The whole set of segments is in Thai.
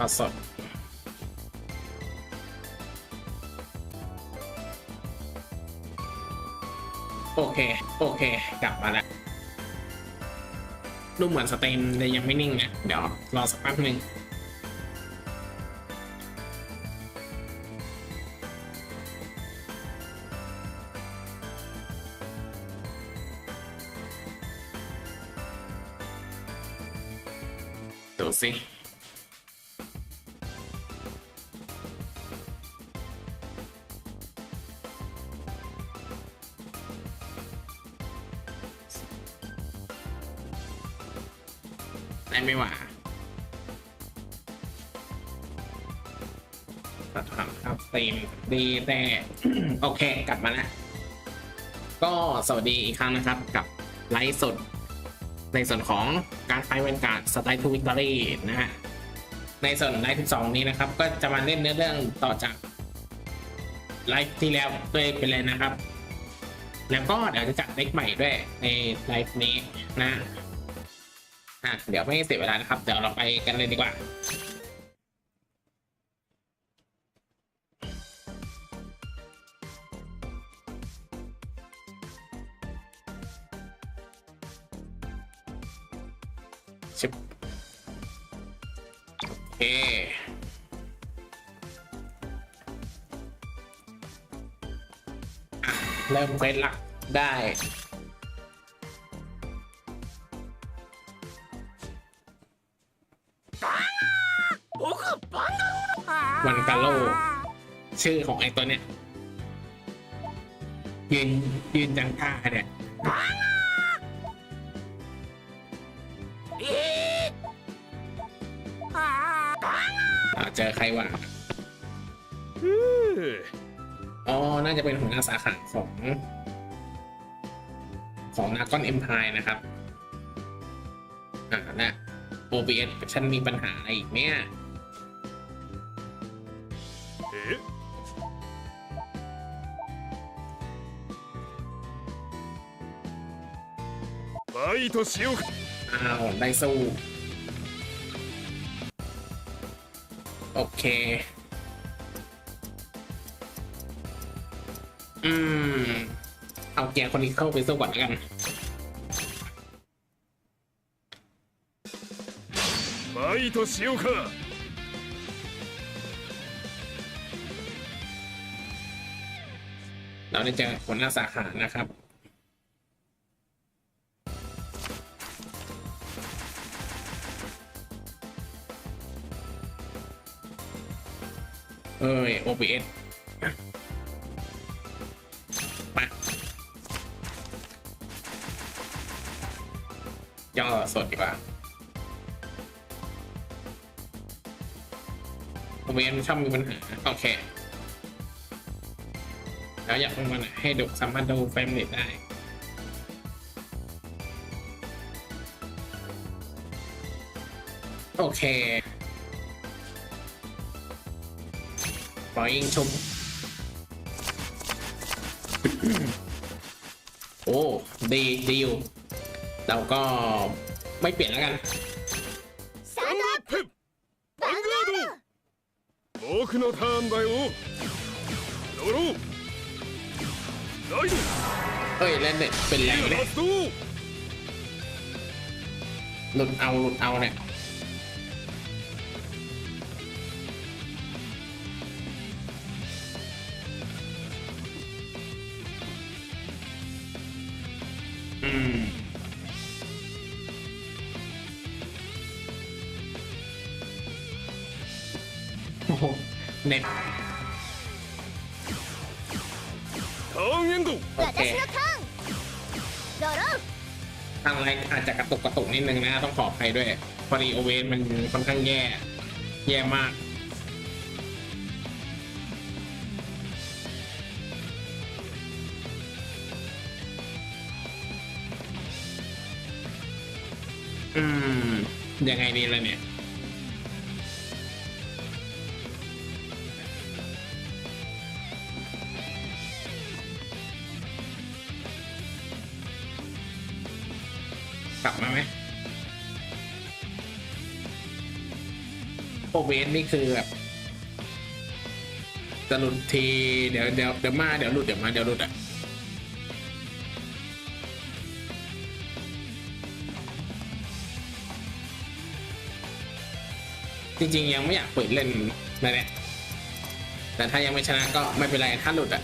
ทอดสดโอเค โอเค กลับมาแล้ว ดูเหมือนสเตมเลยยังไม่นิ่งนะเดี๋ยวรอสักแป๊บหนึ่งดูสิ ได้ไหม่หว่าตัดถังครับตีมดีแต่โอเคกลับมาแล้วก็สวัสดีอีกครั้งนะครับกับไลฟ์สด ในส่วนของการไฟเวนการ์ดสไตล์ทูวิกตอรี่นะฮะ ในส่วนไลฟ์ที่สองนี้นะครับ ก็จะมาเล่นเนื้อเรื่องต่อจากไลฟ์ที่แล้วด้วยไปเลยนะครับ แล้วก็เดี๋ยวจะจัดเด็กใหม่ด้วยในไลฟ์นี้นะอะ เดี๋ยวไม่เสียเวลานะครับ เดี๋ยวเราไปกันเลยดีกว่าชิบโอเคเริ่มเฟซละได้ ชื่อของไอ้ตัวเนี้ยยืนยืนจังก้าเนี่ยอ่าเจอใครวะอ๋อ น่าจะเป็นหัวหน้าสาขาของ ของนากอนเอ็มพายนะครับ อ่านะ OBS ฉันมีปัญหาอะไรอีกเนี่ยえバイトしようか อ้าวได้สู้ โอเค อืม เอาเกียร์คนนี้เข้าไปสู้ก่อนแล้วกัน バイトしようか เราได้เจอหัวหน้าสาขานะครับ เอ้ย OBS มาย่อสดดีกว่า OBS มันชอบมีปัญหาโอเค แล้วอยากลงมาหนให้ดูสามารถดูเฟรมเรทได้โอเค ฝั่ยิงชโอ้ดีดีอยู่เราก็ไม่เปลี่ยนแล้วกันสานาทิมบั僕のターンだよドローライドเฮ้ยเล่นเนี่ยเป็นแรงเนี่ยหลุดเอาหลุดเอาเนี่ย เน็ตโอเคทำอะไรอาจจะกระตุกกระตุกนิดนึงนะต้องขอบใจยด้วยฟรีโอเวนมันค่อนข้างแย่ แย่มากอืมยังไงดีล่ะเนี่ย กลับมาไหมโอเวนนี่คือแบบจะหลุดทีเดี๋ยวเดี๋ยวเดี๋ยวมาเดี๋ยวหลุดเดี๋ยวมาเดี๋ยวหลุดอะจริงๆยังไม่อยากเปิดเล่นนะเนี่ยแต่ถ้ายังไม่ชนะก็ไม่เป็นไรถ้าหลุดอะ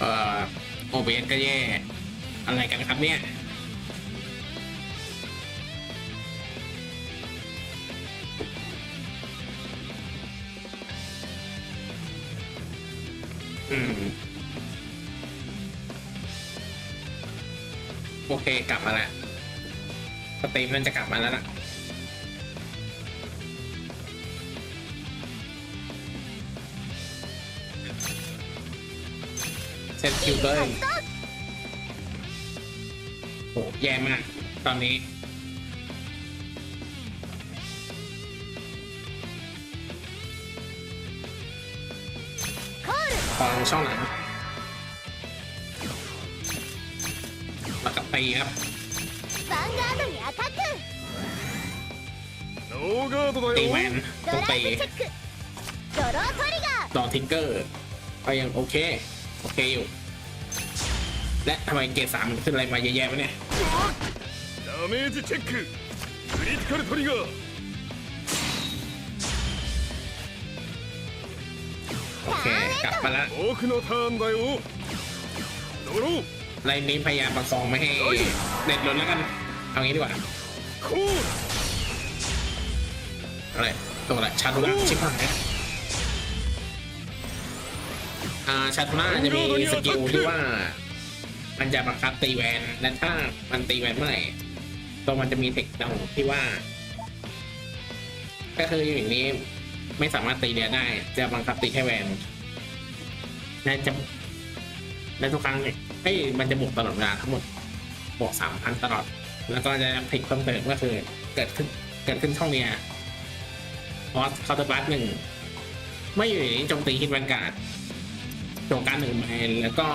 เอ่อโอเวนก็แย่ อะไรกันครับเนี่ย อืม โอเคกลับมาแล้วสตรีมมันจะกลับมาแล้วล่ะ เซนคิวเบอร์โหแย่มาก ตอนนี้ ฟังช่องไหนมากับตีครับตีแวนต้องต่อทิงเกอร์ ก็ยังโอเค อยู่ และทำไมเกรสามขึ้นอะไรมาแย่ๆแยะวะเนี่ยดาเมจเช็คคริติคอลทริกเกอร์โอเค กลับมาละไรนี้พยายามประคองไม่ให้เด็ดหล่นแล้วกัน เอางี้ดีกว่าอะไร ตัวอะไรชาดูระชิบหาย อ่าชาตุระจะมีสกิลที่ว่า มันจะบังคับตีแวนและถ้ามันตีแวนเมื่อไหร่ตัวมันจะมีเทคดาวที่ว่า ก็คืออย่างนี้ไม่สามารถตีเดียได้ จะบังคับตีแค่แวนและจะและทุกครั้งเนี่ยเอ้ยมันจะบวกตลอดเวลาทั้งหมดบวกสามพันตลอด แล้วก็จะเทคเพิ่มเติมก็คือ เกิดขึ้นเกิดขึ้นช่องเนี้ยพอสคาร์ตบัสหนึ่งไม่อยู่ในนี้โจมตีฮิตแวนการ์ด โจมการหนึ่งใบแล้วก็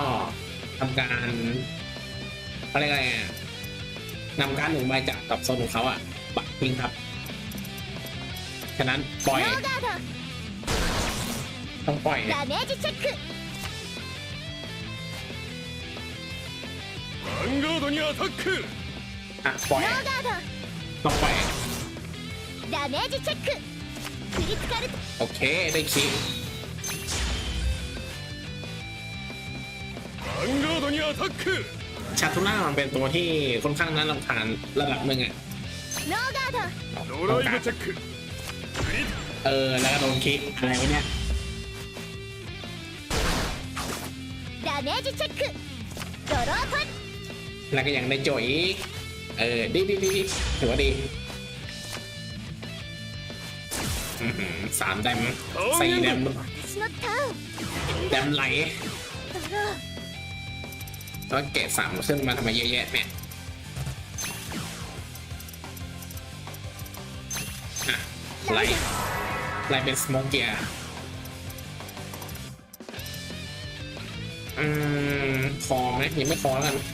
ทำการอะไรไงนำการหนึ่งใบจากตับโซนของเขาอะปักทิ้งครับฉะนั้นปล่อยต้องปล่อยอะปล่อยต้องปล่อยโอเคได้คิด ชาตุล่ามันเป็นตัวที่ค่อนข้างนั้นลำคานระดับหนึ่งอะเออแล้วก็โดนคิกอะไรวะเนี่ยดาเมจเช็คดรอทแล้วก็ยังได้โจอีกเออดีดีดีถือว่าดีสามแดมสี่แดมแดมไหล ต้องแกะสามเส้นมาทำไมเยอะแยะเนี่ยไล่ไล่เป็นสโมกเกียร์อืมคอไหมยังไม่คอแล้วกัน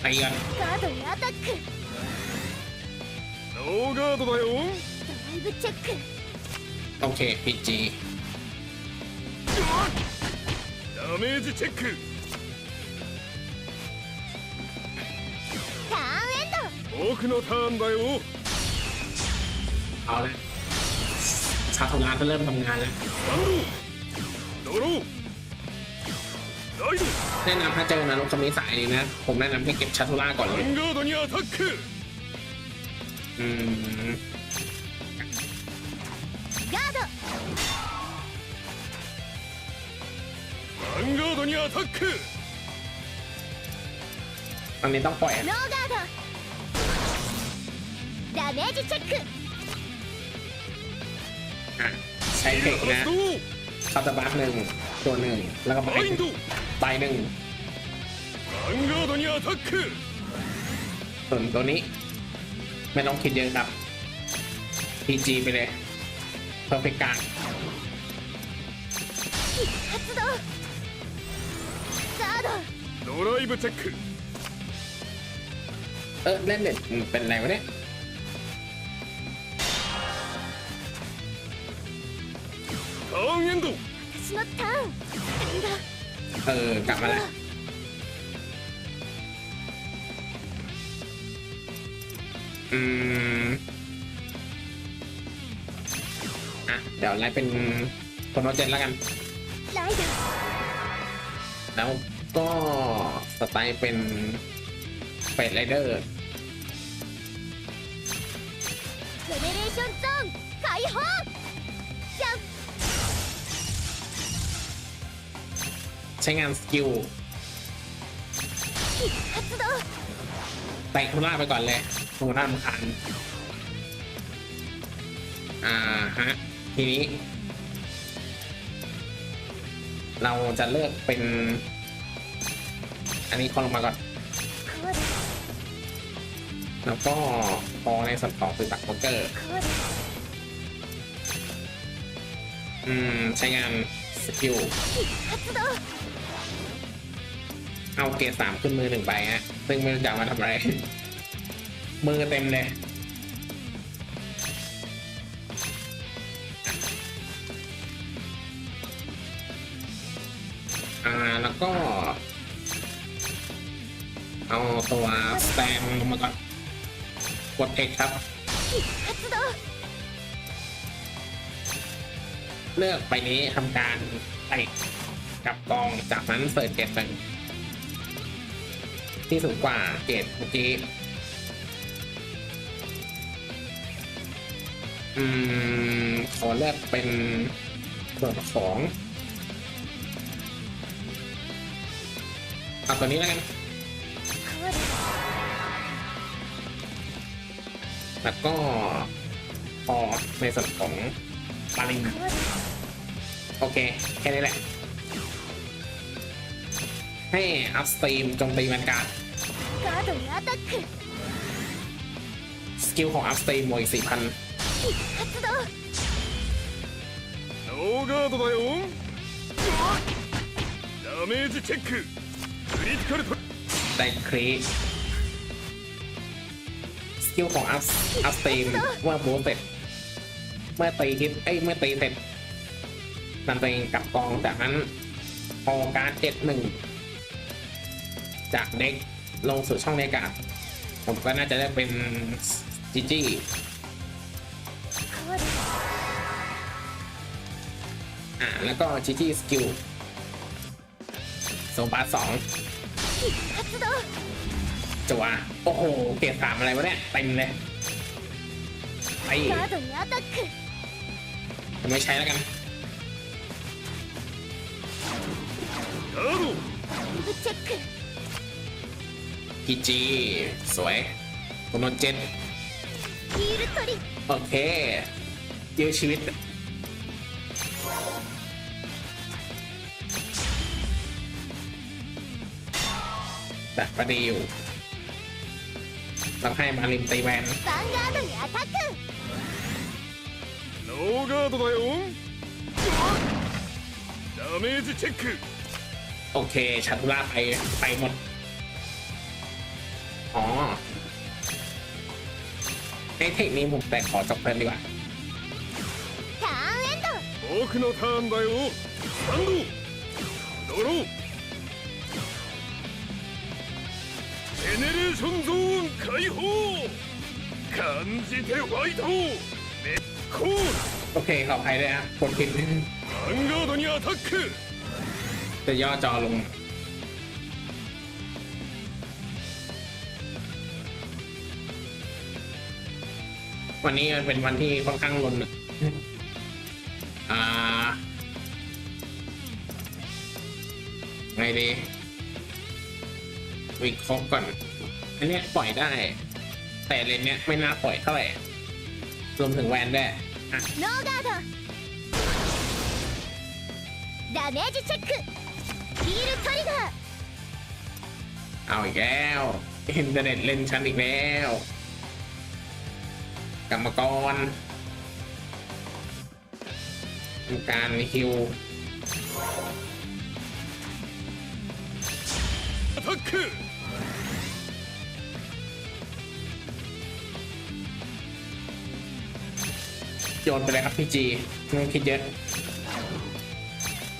ไปกันโอเคพีจีダメージチェック僕のターンだよ เอาละชาโทนาก็เริ่มทำงานแล้ว バンドドローライド แนะนำถ้าเจอนารุคามิสายนี้นะ ผมแนะนำให้เก็บชาโทนาก่อนเล ヴァ ย ンガードにアタック อืม ガードヴァンガードにアタック ตอนนี้ต้องปล่อย ノーガード ダメージチェック อ่ะใช้เทคนะ 発動 คาตาบัสหนึ่งตัวหนึ่ง แล้วก็ใบ バインド ใบหนึ่ง ヴァンガードにアタック ส่วนตัวนี้ ไม่ต้องคิดเยอะครับ PG ไปเลย เพอร์เฟกการ 発動 ドドライブチェック เออเล่นเด็ดเป็นอะไรวะเนี่ย ターンエンド私のターンだเออกลับมาแล้วอืมอะเดี๋ยวไล่เป็นคนโนเจนแล้วกันแล้วก็สไตล์เป็นเฟดไรเดอร์ ใช้งานสกิลแตะทุล่าไปก่อนเลยทุล่ามคันอ่าฮะ ทีนี้ เราจะเลือกเป็น อันนี้คอลงมาก่อน แล้วก็พอในสัปดาห์คือตักโปกเกอร์อืม ใช้งานสกิล เอาเกรดสามขึ้นมือหนึ่งใบฮะ ซึ่งไม่รู้จะเอามาทำอะไร มือเต็มเลยอ่าแล้วก็ เอาตัวแตนลงมาก่อน กดเทคครับ เลือกไปนี้ทำการไต่กับกองจากนั้นเสิร์ชเกรดหนึ่ง ที่สูงกว่าเจ็ดเมื่อกี้อืมขอแรกเป็นส่ว์ของเอาตัวนี้แล้วกันแล้วก็พอในส่วนของปาลิงโอเค แค่นี้แหละ ให้อัพสตรีมจงตีมันการ ガードにアタック สกิลของอัพสตรีมบวกอีกสี่พัน 発動ノーガードだよダメージチェッククリティカルト ได้ครีสกิลของอัพอัพสตรีมเมื่อบูสเสร็จ เมื่อตีฮิตเอ้ยเมื่อตีเสร็จนำตัวเองกลับกองจากนั้นพอการ์ดเจ็ดหนึ่งจากเด็ก ลงสู่ช่องเมกาผมก็น่าจะได้เป็นจีจีอ่าแล้วก็จีจีสกิลโซบาสองจัวโอ้โห เกตสามอะไรวะเนี่ยเต็มเลยไปจะไม่ใช้แล้วกันเพีจีสวยจำนวนเจนโอเคยื้อชีวิต แต่ประเดี๋ยวต้องให้มาริมตีแมนโลกาโดไดออนดาเมจเช็คโอเคชัตุราไปไปหมด อ๋อไอเทคนี้ผมแต่ขอจบเพลินดีกว่า ターンエンド僕のターンだよスタンドドロージェネレーションゾーン解放感じてファイトメッコー โอเคขออภัยด้วยฮะคนผิด ヴァンガードにアタック จะย่อจอลง วันนี้มันเป็นวันที่ค่อนข้างลนอะอ่า ไงดีวิเคราะห์ก่อน อันเนี้ยปล่อยได้ แต่เลนเนี้ยไม่น่าปล่อยเท่าไหร่ รวมถึงแวนด้วยอ่ะ ノーガードダメージチェックヒールトリガー เอาอีกแล้ว อินเทอร์เน็ตเล่นฉันอีกแล้ว กรรมกรทำการฮิว タック โยนไปเลยครับพี่จีไม่ต้องคิดเยอะ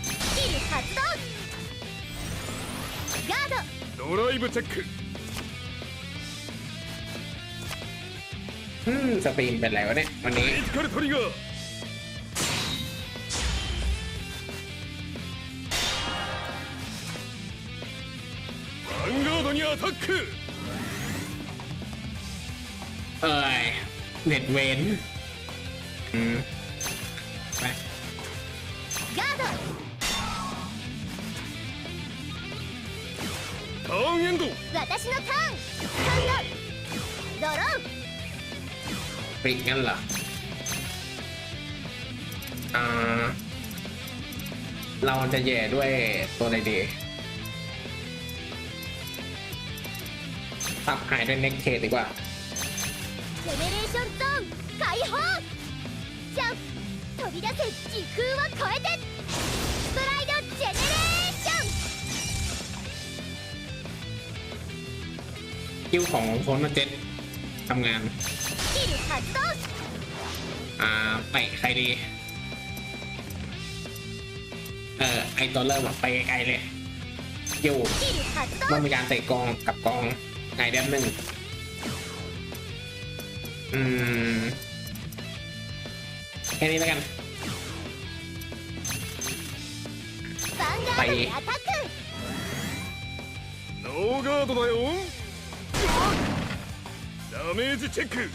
スキル発動ガードドライブチェック อืมสตรีมเป็นไรวะเนี่ยวัน ク นี้ リティカルトリガーヴァンガードにアタック เอ้ยเน็ตเวนอืมไป ガードターンエンド私のターンカウントドローン ปิดงั้นเหรออ่าเราจะแย่ด้วยตัวไหนดีตับหายด้วยเน็กเทดีกว่าเจเนเรชั่นซอนไขฮอจั飛び出せ時空を超えてストライドジェネレーションคิวของโฟนเจ็ดทำงาน อ่าไปใครดี เออ ไอตัวเริ่มอะไปไกลๆเลย อยู่ スキル発動 มันมีการเตะกองกับกองไงเดมหนึ่งอืม แค่นี้แล้วกัน ヴァンガードにアタックノーガードだよダメージチェック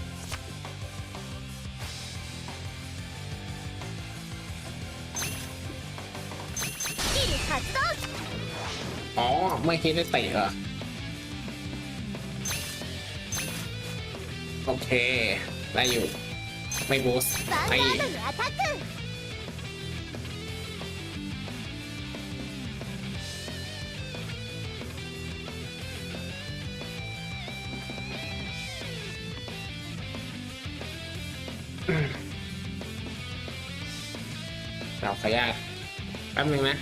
อ๋อไม่อกี้ได้เตะเหรอโอเค ได้อยู่ ไม่บูสไปเราขยันแป๊บนึงนะ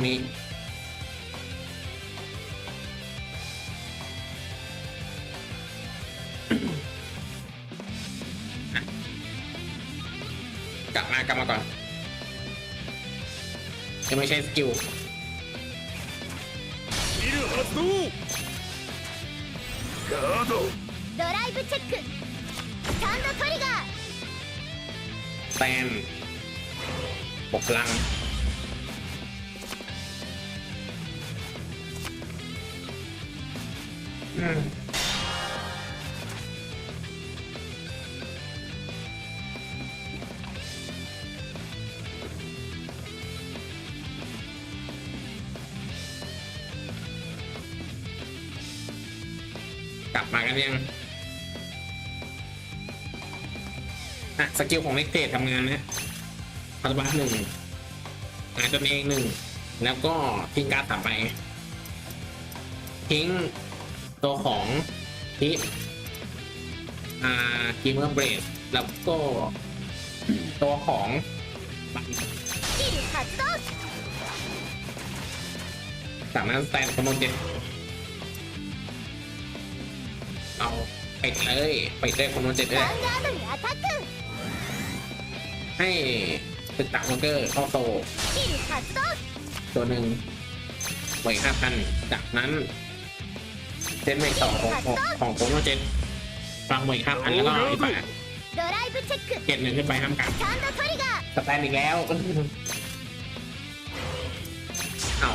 นนี้ กลับมากลับมาก่อนยังไม่ใช่สกิล スキル発動ガードドライブチェックスタンドトリガー แต้มปกพลัง กลับมากันยังอะสกิลของเล็กเตทำงานนะพัตบาหนึ่งหาจนเองหนึ่งแล้วก็ทิ้งการ์ดต่อไป ทิ้งตัวของทิอ่ากิมเมอร์เบรดแล้วก็ตัวของสานั้นแตนคอมมอนเจ็ เอาไปเลยไปเลยคนนู้นเสร็ด้วยให้ตึกตักมอนเตอร์เข้าโตตัวหนึ่งไว้ห้าพันจากนั้นเซนไม่ต่อของของของโปรเจนฟังไว้ห้าพันแล้วก็ไปเกตหนึ่งขึ้นไปห้ามกันสแตนอีกแล้วเอา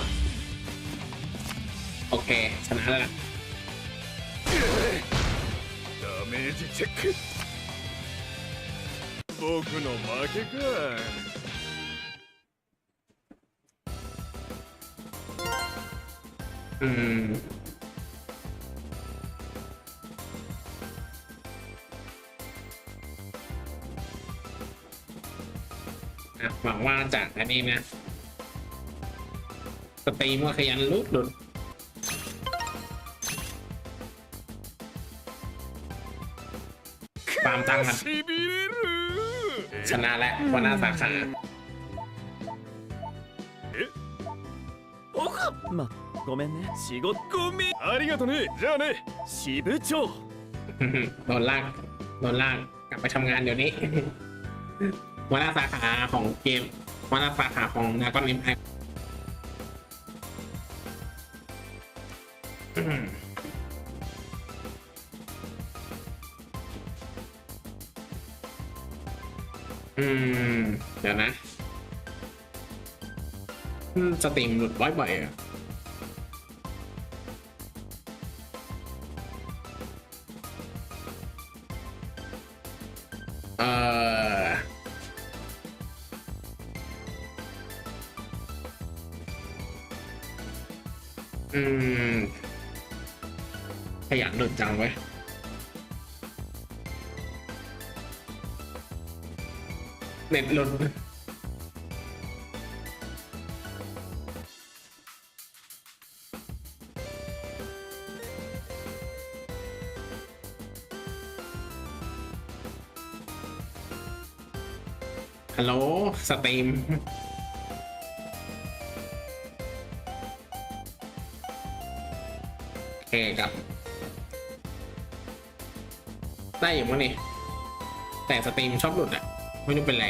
โอเคชนะแล้ว ージチェック僕の負けか อืม อ่ะหวังว่าจะอันนี้นะ สตรีมว่าขยันลุดหลุด าร์มตังค์กัน しびれる ชนะและหัวหน้าสาขา 僕まごめんね仕事ごめんありがとねじゃあね支部長 โดนลากโดนลากกลับไปทำงานเดี๋ยวนี้ หัวหน้าสาขาของเกมหัวหน้าสาขาของนากอนลิมไ อืม เดี๋ยวนะอืมสตรีมหลุดบ่อยๆอะ น็ตหลุดฮัลโหลสตรีมโอเคครับ ได้อยู่มั้งนี่แต่สตรีมชอบหลุดอะ ไม่รู้เป็นไร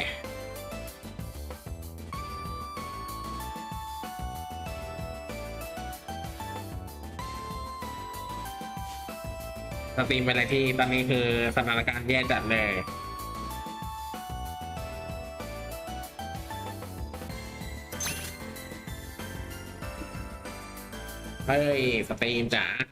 สตรีมเป็นอะไรที่ตอนนี้คือสถานการณ์แย่จัดเลยเฮ้ย สตรีมจ๋า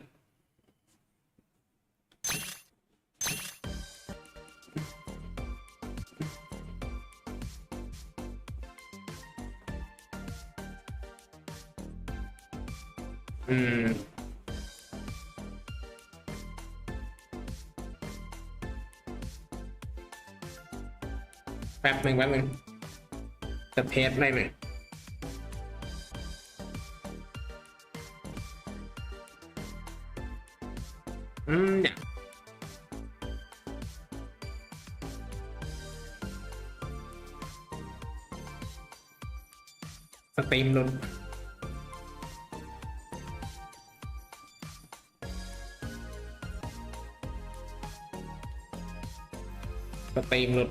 อืมแป๊บหนึ่งแป๊บหนึ่งจะเทสได้ไหมอืมเนี่ยสตรีมลุด สตรีมหลุด